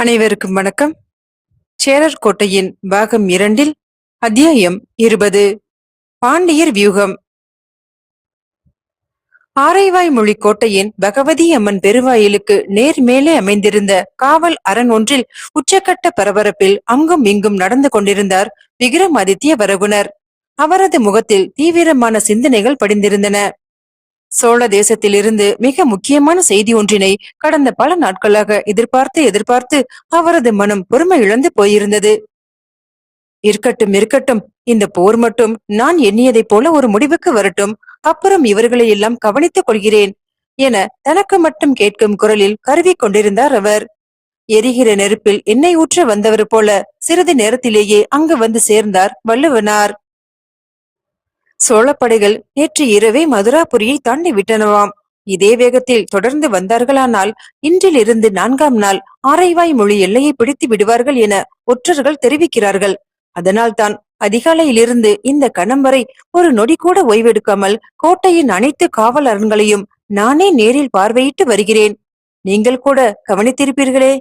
அனைவருக்கும் வணக்கம். சேரர் கோட்டையின் பாகம் இரண்டில் அத்தியாயம் இருபது. பாண்டியர் வியூகம். ஆரைவாய் மொழி கோட்டையின் பகவதி அம்மன் பெருவாயிலுக்கு நேர் மேலே அமைந்திருந்த காவல் அரண் ஒன்றில் உச்சக்கட்ட பரபரப்பில் அங்கும் இங்கும் நடந்து கொண்டிருந்தார் விக்ரமாதித்ய வரகுணர். அவரது முகத்தில் தீவிரமான சிந்தனைகள் படிந்திருந்தன. சோழ தேசத்திலிருந்து மிக முக்கியமான செய்தி ஒன்றினை கடந்த பல நாட்களாக எதிர்பார்த்து எதிர்பார்த்து அவரது மனம் பொறுமை இழந்து போயிருந்தது. இருக்கட்டும் இருக்கட்டும். இந்த போர் மட்டும் நான் எண்ணியதைப் போல ஒரு முடிவுக்கு வரட்டும். அப்புறம் இவர்களை எல்லாம் கவனித்துக் கொள்கிறேன் என தனக்கு மட்டும் கேட்கும் குரலில் கருவி கொண்டிருந்தார் அவர். எரிகிற நெருப்பில் எண்ணெய் ஊற்ற வந்தவர் போல சிறிது நேரத்திலேயே அங்கு வந்து சேர்ந்தார் வள்ளுவனார். சோழப்படைகள் நேற்று இரவே மதுராபுரியை தாண்டி விட்டனவாம் இதே வேகத்தில் தொடர்ந்து வந்தார்களானால் இன்றிலிருந்து நான்காம் நாள் ஆரைவாய் மொழி எல்லையை பிடித்து விடுவார்கள் என ஒற்றர்கள் தெரிவிக்கிறார்கள். அதனால்தான் அதிகாலையிலிருந்து இந்த கணம் வரை ஒரு நொடி கூட ஓய்வெடுக்காமல் கோட்டையின் அனைத்து காவல் அரண்களையும் நானே நேரில் பார்வையிட்டு வருகிறேன். நீங்கள் கூட கவனித்திருப்பீர்களே?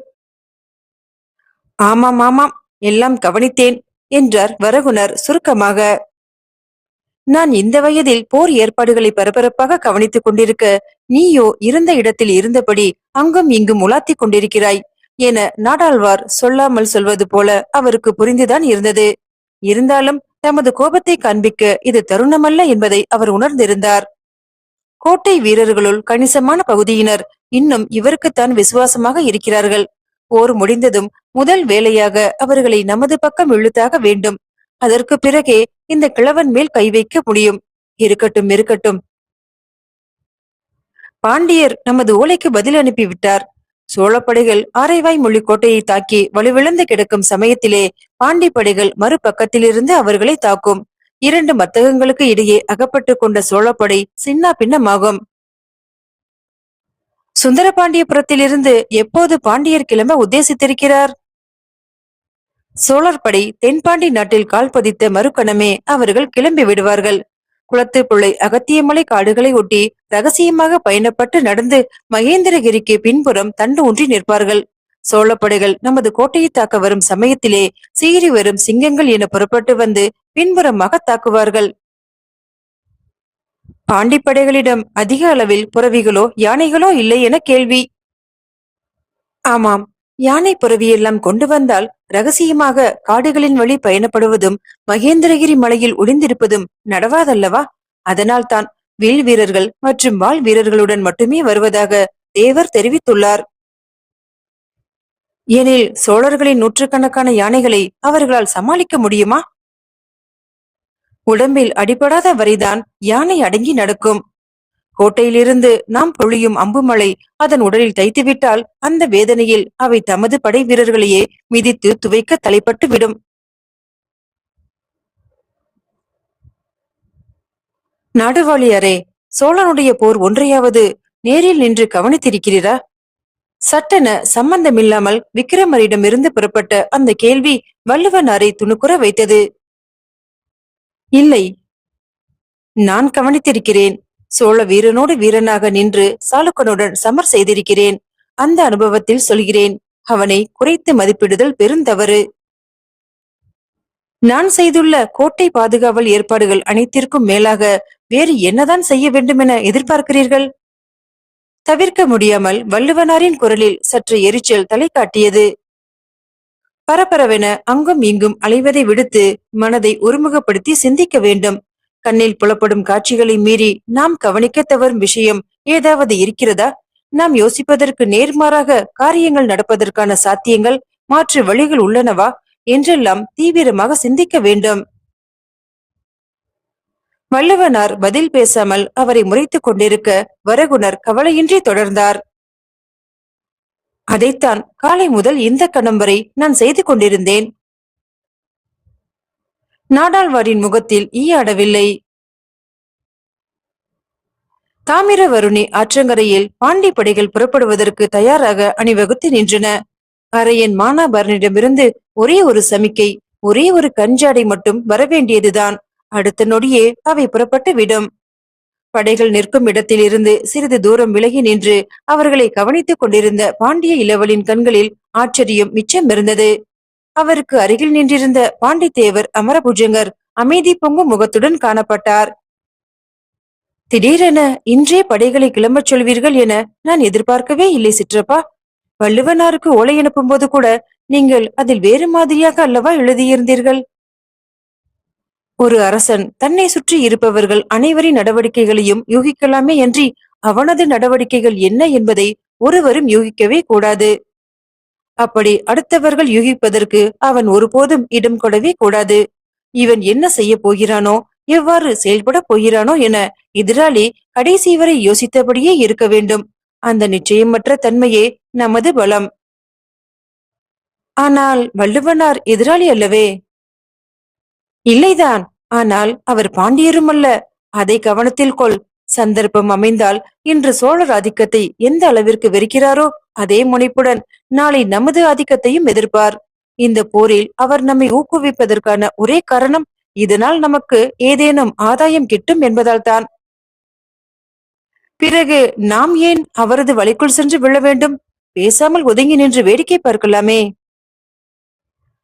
ஆமாம் ஆமாம் எல்லாம் கவனித்தேன் என்றார் வரகுணர் சுருக்கமாக. நான் இந்த வயதில் போர் ஏற்பாடுகளை பரபரப்பாக கவனித்துக் கொண்டிருக்க நீயோ இருந்த இடத்தில் இருந்தபடி அங்கும் இங்கும் உலாத்திக் கொண்டிருக்கிறாய் என நாடாழ்வார் சொல்லாமல் சொல்வது போல அவருக்கு புரிந்துதான் இருந்தது. இருந்தாலும் தமது கோபத்தை காண்பிக்க இது தருணமல்ல என்பதை அவர் உணர்ந்திருந்தார். கோட்டை வீரர்களுள் கணிசமான பகுதியினர் இன்னும் இவருக்குத்தான் விசுவாசமாக இருக்கிறார்கள். போர் முடிந்ததும் முதல் வேலையாக அவர்களை நமது பக்கம் இழுத்தாக வேண்டும். அதற்கு பிறகே இந்த கிழவன் மேல் கை வைக்க முடியும். இருக்கட்டும் இருக்கட்டும். பாண்டியர் நமது ஓலைக்கு பதில் அனுப்பிவிட்டார். சோழப்படைகள் ஆரைவாய் மொழி கோட்டையை தாக்கி வலுவிழந்து கிடக்கும் சமயத்திலே பாண்டி படைகள் மறுபக்கத்திலிருந்து அவர்களை தாக்கும். இரண்டு மத்தகங்களுக்கு இடையே அகப்பட்டு கொண்ட சோழப்படை சின்ன பின்னமாகும். சுந்தரபாண்டியபுரத்திலிருந்து எப்போது பாண்டியர் கிளம்ப உத்தேசித்திருக்கிறார்? சோழர் படை தென்பாண்டி நாட்டில் கால் பதித்த மறுக்கணமே அவர்கள் கிளம்பி விடுவார்கள். குளத்து புள்ளை அகத்தியமலை காடுகளை ஒட்டி ரகசியமாக பயணப்பட்டு நடந்து மகேந்திரகிரிக்கு பின்புறம் தண்டு ஊன்றி நிற்பார்கள். சோழப்படைகள் நமது கோட்டையை தாக்க வரும் சமயத்திலே சீறி வரும் சிங்கங்கள் என புறப்பட்டு வந்து பின்புறமாக தாக்குவார்கள். பாண்டிப்படைகளிடம் அதிக அளவில் புறவிகளோ யானைகளோ இல்லை என கேள்வி. ஆமாம் யானை புறவியெல்லாம் கொண்டு வந்தால் ரகசியமாக காடுகளின் வழி பயணப்படுவதும் மகேந்திரகிரி மலையில் ஒளிந்திருப்பதும் நடவாதல்லவா? அதனால் தான் வில் வீரர்கள் மற்றும் வாள் வீரர்களுடன் மட்டுமே வருவதாக தேவர் தெரிவித்துள்ளார். எனில் சோழர்களின் நூற்றுக்கணக்கான யானைகளை அவர்களால் சமாளிக்க முடியுமா? உடம்பில் அடிபடாத வரைதான் யானை அடங்கி நடக்கும். கோட்டையிலிருந்து நாம் பொழியும் அம்புமலை அதன் உடலில் தைத்துவிட்டால் அந்த வேதனையில் அவை தமது படை வீரர்களையே மிதித்து துவைக்க தலைப்பட்டு விடும். நாடுவாளியாரே சோழனுடைய போர் ஒன்றையாவது நேரில் நின்று கவனித்திருக்கிறீரா? சட்டென சம்பந்தமில்லாமல் விக்ரமரிடமிருந்து புறப்பட்ட அந்த கேள்வி வள்ளுவனாரை துணுக்குற வைத்தது. இல்லை நான் கவனித்திருக்கிறேன். சோழ வீரனோடு வீரனாக நின்று சாளுக்கனுடன் சமர் செய்திருக்கிறேன். அந்த அனுபவத்தில் சொல்கிறேன் அவனை குறைத்து மதிப்பிடுதல் பெருந்தவறு நான் செய்துள்ள கோட்டை பாதுகாவல் ஏற்பாடுகள் அனைத்திற்கும் மேலாக வேறு என்னதான் செய்ய வேண்டும் என எதிர்பார்க்கிறீர்கள்? தவிர்க்க முடியாமல் வள்ளுவனாரின் குரலில் சற்று எரிச்சல் தலை காட்டியது பரபரவென அங்கும் இங்கும் அலைவதை விடுத்து மனதை ஒருமுகப்படுத்தி சிந்திக்க வேண்டும். கண்ணில் புலப்படும் காட்சிகளை மீறி நாம் கவனிக்க தவறும் விஷயம் ஏதாவது இருக்கிறதா? நாம் யோசிப்பதற்கு நேர்மாறாக காரியங்கள் நடப்பதற்கான சாத்தியங்கள் மாற்று வழிகள் உள்ளனவா? என்றெல்லாம் தீவிரமாக சிந்திக்க வேண்டும். வல்லவனார் பதில் பேசாமல் அவரை முறைத்துக் கொண்டிருக்க வரகுணர் கவலையின்றி தொடர்ந்தார். அதைத்தான் காலை முதல் இந்த கணம் வரை நான் செய்து கொண்டிருந்தேன். நாடாழ்வாரின் முகத்தில் ஈயாடவில்லை தாமிரவருணி ஆற்றங்கரையில் பாண்டி படைகள் புறப்படுவதற்கு தயாராக அணிவகுத்து நின்றன. அரையன் மானாபரனிடமிருந்து ஒரே ஒரு சமிக்கை ஒரே ஒரு கஞ்சாடை மட்டும் வரவேண்டியதுதான். அடுத்த நொடியே அவை புறப்பட்டு விடும். படைகள் நிற்கும் இடத்திலிருந்து சிறிது தூரம் விலகி நின்று அவர்களை கவனித்துக் கொண்டிருந்த பாண்டிய இளவலின் கண்களில் ஆச்சரியம் மிச்சம் இருந்தது. அவருக்கு அருகில் நின்றிருந்த பாண்டித்தேவர் அமரபுஜங்கர் அமைதி பொங்கும் முகத்துடன் காணப்பட்டார். திடீரென இன்றே படைகளை கிளம்பச் சொல்வீர்கள் என நான் எதிர்பார்க்கவே இல்லை சிற்றப்பா. வள்ளுவனாருக்கு ஓலை அனுப்பும்போது கூட நீங்கள் அதில் வேறு மாதிரியாக அல்லவா எழுதியிருந்தீர்கள்? ஒரு அரசன் தன்னை சுற்றி இருப்பவர்கள் அனைவரின் நடவடிக்கைகளையும் யூகிக்கலாமே அன்றி அவனது நடவடிக்கைகள் என்ன என்பதை ஒருவரும் யூகிக்கவே கூடாது. அப்படி அடுத்தவர்கள் யூகிப்பதற்கு அவன் ஒருபோதும் இடம் கொடவே கூடாது. இவன் என்ன செய்ய போகிறானோ எவ்வாறு செயல்பட போகிறானோ என எதிராளி கடைசி வரை யோசித்தபடியே இருக்க வேண்டும். அந்த நிச்சயமற்ற தன்மையே நமது பலம். ஆனால் வள்ளுவனார் எதிராளி அல்லவே? இல்லைதான். ஆனால் அவர் பாண்டியரும் அல்ல. அதை கவனத்தில் கொள். சந்தர்ப்பம் அமைந்தால் இன்று சோழர் ஆதிக்கத்தை எந்த அளவிற்கு வெறுக்கிறாரோ அதே முனைப்புடன் நாளை நமது ஆதிக்கத்தையும் எதிர்ப்பார். இந்த போரில் அவர் நம்மை ஊக்குவிப்பதற்கான ஒரே காரணம் இதனால் நமக்கு ஏதேனும் ஆதாயம் கிட்டும் என்பதால் தான் பிறகு நாம் ஏன் அவரது வழிக்குள் சென்று விழ வேண்டும்? பேசாமல் ஒதுங்கி நின்று வேடிக்கை பார்க்கலாமே.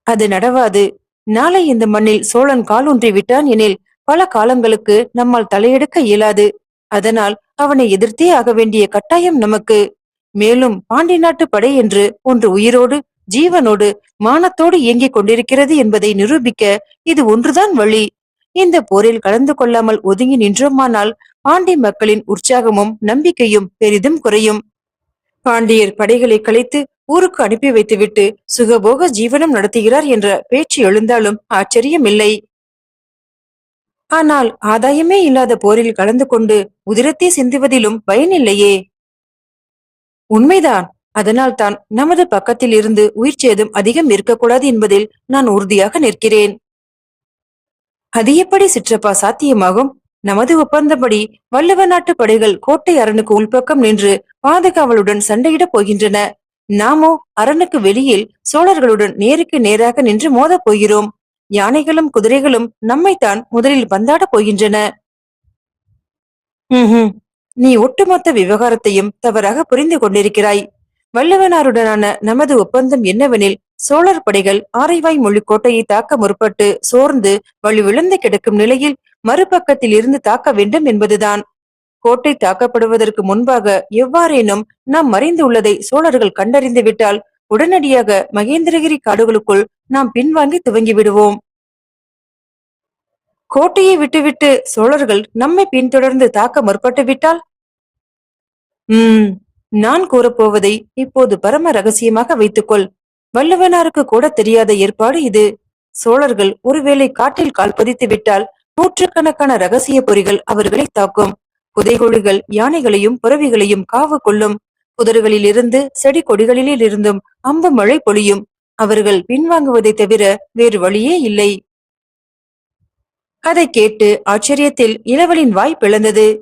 அது நடவாது. நாளை இந்த மண்ணில் சோழன் கால் ஊன்றி விட்டான் எனில் பல காலங்களுக்கு நம்மால் தலையெடுக்க இயலாது. அதனால் அவனை எதிர்த்தே ஆக வேண்டிய கட்டாயம் நமக்கு. மேலும் பாண்டி நாட்டு படை என்று ஒன்று உயிரோடு ஜீவனோடு மானத்தோடு இயங்கிக் கொண்டிருக்கிறது என்பதை நிரூபிக்க இது ஒன்றுதான் வழி. இந்த போரில் கலந்து கொள்ளாமல் ஒதுங்கி நின்றோமானால் பாண்டி மக்களின் உற்சாகமும் நம்பிக்கையும் பெரிதும் குறையும். பாண்டியர் படைகளை கலைத்து ஊருக்கு அனுப்பி வைத்துவிட்டு சுகபோக ஜீவனம் நடத்துகிறார் என்ற பேச்சு எழுந்தாலும் ஆச்சரியமில்லை. ஆனால் ஆதாயமே இல்லாத போரில் கலந்து கொண்டு உதிரத்தை சிந்துவதிலும் பயனில்லையே. உண்மைதான். அதனால் தான் நமது பக்கத்தில் இருந்து உயிர் சேதம் அதிகம் இருக்கக்கூடாது என்பதில் நான் உறுதியாக நிற்கிறேன். அது எப்படி சிற்றப்பா சாத்தியமாகும்? நமது ஒப்பந்தப்படி வல்லவ நாட்டு படைகள் கோட்டை அரணுக்கு உள்பக்கம் நின்று பாதுகாவலுடன் சண்டையிடப் போகின்றன. நாமோ அரணுக்கு வெளியில் சோழர்களுடன் நேருக்கு நேராக நின்று மோதப் போகிறோம். யானைகளும் குதிரைகளும் நம்மைத்தான் முதலில் பந்தாடப் போகின்றன. ம்ஹும். நீ ஒட்டுமொத்த விவகாரத்தையும் தவறாக புரிந்து கொண்டிருக்கிறாய். வல்லவனாருடனான நமது ஒப்பந்தம் என்னவெனில் சோழர் படைகள் ஆரைவாய் மொழி கோட்டையை தாக்க முற்பட்டு சோர்ந்து வலுவிழந்து கிடக்கும் நிலையில் மறுபக்கத்தில் இருந்து தாக்க வேண்டும் என்பதுதான். கோட்டை தாக்கப்படுவதற்கு முன்பாக எவ்வாறேனும் நாம் மறைந்து உள்ளதை சோழர்கள் கண்டறிந்து விட்டால் உடனடியாக மகேந்திரகிரி காடுகளுக்குள் நாம் பின்வாங்கி துவங்கி விடுவோம். கோட்டையை விட்டுவிட்டு சோழர்கள் நம்மை பின்தொடர்ந்து தாக்க முற்பட்டு விட்டால்? உம் நான் கூறப்போவதை இப்போது பரம ரகசியமாக வைத்துக்கொள். வல்லவனாருக்கு கூட தெரியாத ஏற்பாடு இது. சோழர்கள் ஒருவேளை காட்டில் கால் பதித்து விட்டால் நூற்றுக்கணக்கான ரகசிய பொறிகள் அவர்களை தாக்கும். புதைகுழிகள் யானைகளையும் புறவிகளையும் காவு கொள்ளும். புதர்களிலிருந்து செடி கொடிகளிலிருந்தும் அம்பு மழை பொழியும். அவர்கள் பின்வாங்குவதை தவிர வேறு வழியே இல்லை. அதை கேட்டு ஆச்சரியத்தில் இளவலின் வாய் பிளந்தது.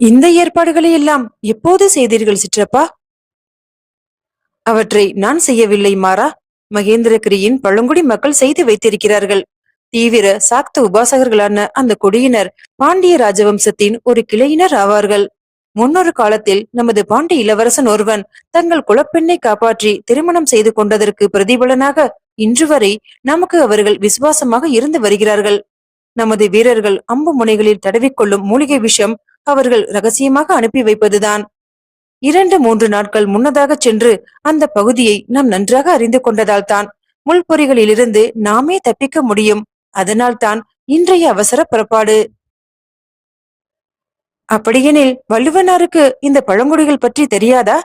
இந்த ஏற்பாடுகளை எல்லாம் எப்போது செய்தீர்கள் சிற்றப்பா? அவற்றை நான் செய்யவில்லை மாறா. மகேந்திரகிரியின் பழங்குடி மக்கள் செய்து வைத்திருக்கிறார்கள். தீவிர சாக்த உபாசகர்களான அந்த கொடியினர் பாண்டிய ராஜவம்சத்தின் ஒரு கிளையினர் ஆவார்கள். முன்னொரு காலத்தில் நமது பாண்டிய இளவரசன் ஒருவன் தங்கள் குலப்பெண்ணை காப்பாற்றி திருமணம் செய்து கொண்டதற்கு பிரதிபலனாக இன்று வரை நமக்கு அவர்கள் விசுவாசமாக இருந்து வருகிறார்கள். நமது வீரர்கள் அம்பு முனைகளில் தடவிக்கொள்ளும் மூலிகை விஷம் அவர்கள் ரகசியமாக அனுப்பி வைப்பதுதான். இரண்டு மூன்று நாட்கள் முன்னதாக சென்று அந்த பகுதியை நாம் நன்றாக அறிந்து கொண்டதால் தான் முள்பொறிகளிலிருந்து நாமே தப்பிக்க முடியும். அதனால் தான் இன்றைய அவசர புறப்பாடு. அப்படியெனில் வள்ளுவனாருக்கு இந்த பழங்குடிகள் பற்றி தெரியாதா?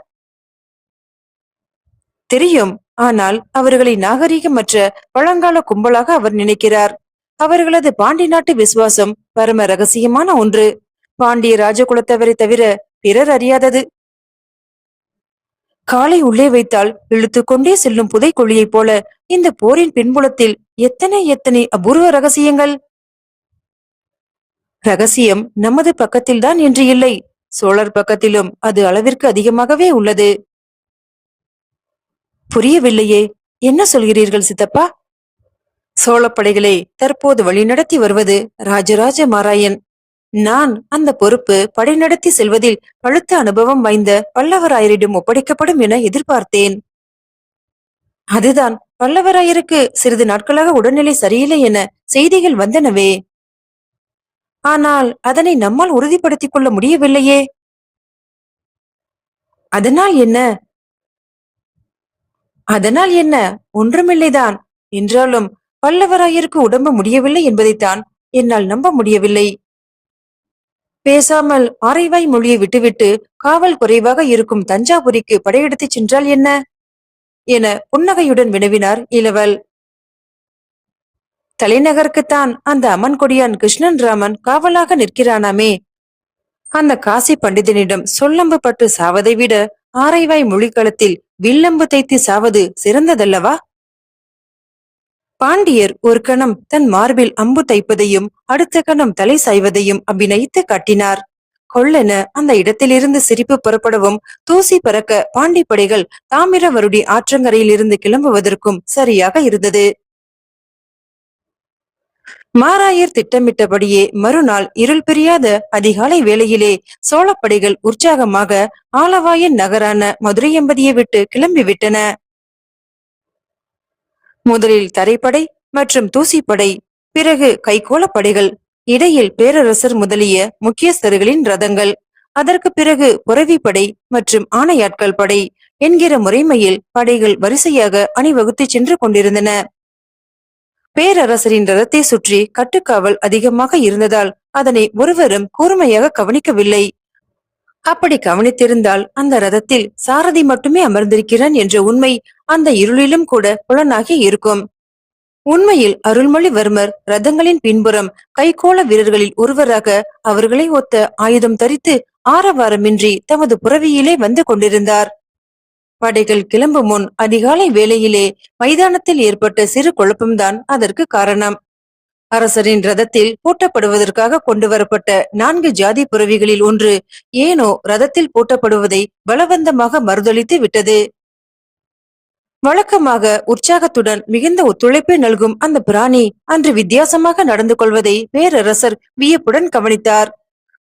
தெரியும். ஆனால் அவர்களை நாகரீகமற்ற பழங்கால கும்பலாக அவர் நினைக்கிறார். அவர்களது பாண்டி நாட்டு விசுவாசம் பரம ரகசியமான ஒன்று. பாண்டிய ராஜகுலத்தவரை தவிர பிறர் அறியாதது. காலை உள்ளே வைத்தால் இழுத்துக்கொண்டே செல்லும் புதைக்குழியைப் போல இந்த போரின் பின்புலத்தில் எத்தனை எத்தனை அபூர்வ ரகசியங்கள்? ரகசியம் நமது பக்கத்தில்தான் என்று இல்லை. சோழர் பக்கத்திலும் அது அளவிற்கு அதிகமாகவே உள்ளது. புரியவில்லையே என்ன சொல்கிறீர்கள் சித்தப்பா? சோழப்படைகளை தற்போது வழிநடத்தி வருவது ராஜராஜ மாராயன். நான் அந்த பொறுப்பு படைநடத்தி செல்வதில் பழுத்த அனுபவம் வாய்ந்த பல்லவராயரிடம் ஒப்படைக்கப்படும் என எதிர்பார்த்தேன். அதுதான் பல்லவராயருக்கு சிறிது நாட்களாக உடல்நிலை சரியில்லை என செய்திகள் வந்தனவே. ஆனால் அதனை நம்மால் உறுதிப்படுத்திக் கொள்ள முடியவில்லையே. அதனால் என்ன? அதனால் என்ன? ஒன்றுமில்லைதான். என்றாலும் பல்லவராயருக்கு உடம்பு முடியவில்லை என்பதைத்தான் என்னால் நம்ப முடியவில்லை. பேசாமல் ஆரைவாய் மொழியை விட்டுவிட்டு காவல் குறைவாக இருக்கும் தஞ்சாபுரிக்கு படையெடுத்துச் சென்றால் என்ன? என புன்னகையுடன் வினவினார் இளவல். தலைநகருக்குத்தான் அந்த அம்மன் கொடியான் கிருஷ்ணன் ராமன் காவலாக நிற்கிறானாமே. அந்த காசி பண்டிதனிடம் சொல்லம்பு பட்டு சாவதை விட ஆரைவாய் மொழிக்களத்தில் வில்லம்பு தைத்து சாவது சிறந்ததல்லவா? பாண்டியர் ஒரு கணம் தன் மார்பில் அம்பு தைப்பதையும் அடுத்த கணம் தலை சாய்வதையும் அபிநயித்து காட்டினார். கொள்ளென அந்த இடத்திலிருந்து சிரிப்பு புறப்படவும் தூசி பறக்க பாண்டி படைகள் தாமிரவருடி ஆற்றங்கரையில் இருந்து கிளம்புவதற்கும் சரியாக இருந்தது. மாராயர் திட்டமிட்டபடியே மறுநாள் இருள் பிரியாத அதிகாலை வேளையிலே சோழப்படைகள் உற்சாகமாக ஆலவாயன் நகரான மதுரையம்பதியை விட்டு கிளம்பிவிட்டன. முதலில் தரைப்படை மற்றும் தூசிப்படை பிறகு கைகோளப்படைகள் இடையில் பேரரசர் முதலிய முக்கியஸ்தர்களின் ரதங்கள் அதற்கு பிறகு புறவிப்படை மற்றும் ஆணையாட்கள் படை என்கிற முறைமையில் படைகள் வரிசையாக அணிவகுத்து சென்று கொண்டிருந்தன. பேரரசரின் ரதத்தை சுற்றி கட்டுக்காவல் அதிகமாக இருந்ததால் அதனை ஒருவரும் கூர்மையாக கவனிக்கவில்லை. அப்படி கவனித்திருந்தால் அந்த ரதத்தில் சாரதி மட்டுமே அமர்ந்திருக்கிறான் என்ற உண்மை அந்த இருளிலும் கூட புலனாகி இருக்கும். உண்மையில் அருள்மொழிவர்மர் ரதங்களின் பின்புறம் கைகோள வீரர்களில் ஒருவராக அவர்களை ஒத்த ஆயுதம் தரித்து ஆரவாரமின்றி தமது புறவியிலே வந்து கொண்டிருந்தார். படைகள் கிளம்பும் முன் அதிகாலை வேளையிலே மைதானத்தில் ஏற்பட்ட சிறு குழப்பம்தான் அதற்கு காரணம். அரசரின் ரதத்தில் பூட்டப்படுவதற்காக கொண்டு வரப்பட்ட நான்கு ஜாதி புறவிகளில் ஒன்று ஏனோ ரதத்தில் பூட்டப்படுவதை பலவந்தமாக மறுதளித்து விட்டது. வழக்கமாக உற்சாகத்துடன் மிகுந்த ஒத்துழைப்பை நல்கும் அந்த பிராணி அன்று வித்தியாசமாக நடந்து கொள்வதை பேரரசர் வியப்புடன் கவனித்தார்.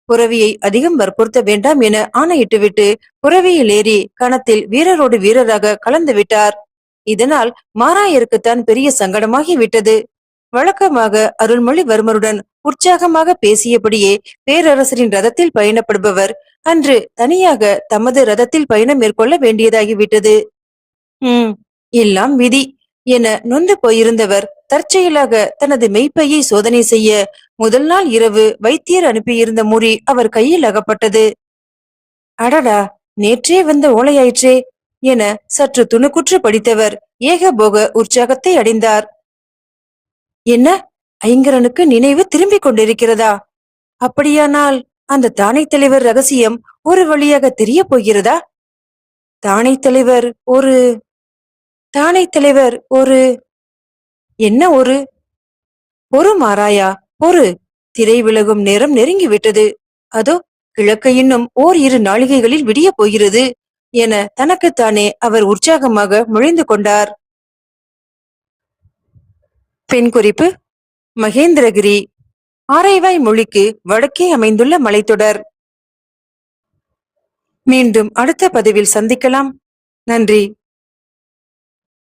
புறவியை அதிகம் வற்புறுத்த வேண்டாம் என ஆணையிட்டுவிட்டு புறவியில் ஏறி கணத்தில் வீரரோடு வீரராக கலந்து விட்டார். இதனால் மாராயருக்குத்தான் பெரிய சங்கடமாகி விட்டது. வழக்கமாக அருள்மொழிவர்மருடன் உற்சாகமாக பேசியபடியே பேரரசரின் ரதத்தில் பயணப்படுபவர் அன்று தனியாக தமது ரதத்தில் பயணம் மேற்கொள்ள வேண்டியதாகிவிட்டது. உம் எல்லாம் விதி என நொந்து போயிருந்தவர் தற்செயலாக தனது மெய்ப்பையை சோதனை செய்ய முதல் நாள் இரவு வைத்தியர் அனுப்பியிருந்த முறி அவர் கையில் அகப்பட்டது. அடடா நேற்றே வந்த ஓலையாயிற்றே என சற்று துணுக்குற்று படித்தவர் ஏகபோக உற்சாகத்தை அடைந்தார். என்ன ஐங்கரனுக்கு நினைவு திரும்பிக் கொண்டிருக்கிறதா? அப்படியானால் அந்த தானை தலைவர் ரகசியம் ஒரு வழியாக தெரிய போகிறதா? தானை தலைவர் ஒரு தானே தலைவர் ஒரு என்ன ஒரு? ஒரு மாறாயா? ஒரு. திரை விலகும் நேரம் நெருங்கிவிட்டது. அதோ கிழக்கு இன்னும் ஓர் இரு நாளிகைகளில் விடிய போகிறது என தனக்குத்தானே அவர் உற்சாகமாக முழிந்து கொண்டார். பெண் குறிப்பு மகேந்திரகிரி ஆரைவாய் மொழிக்கு வடக்கே அமைந்துள்ள மலைத்தொடர். மீண்டும் அடுத்த பதிவில் சந்திக்கலாம். நன்றி.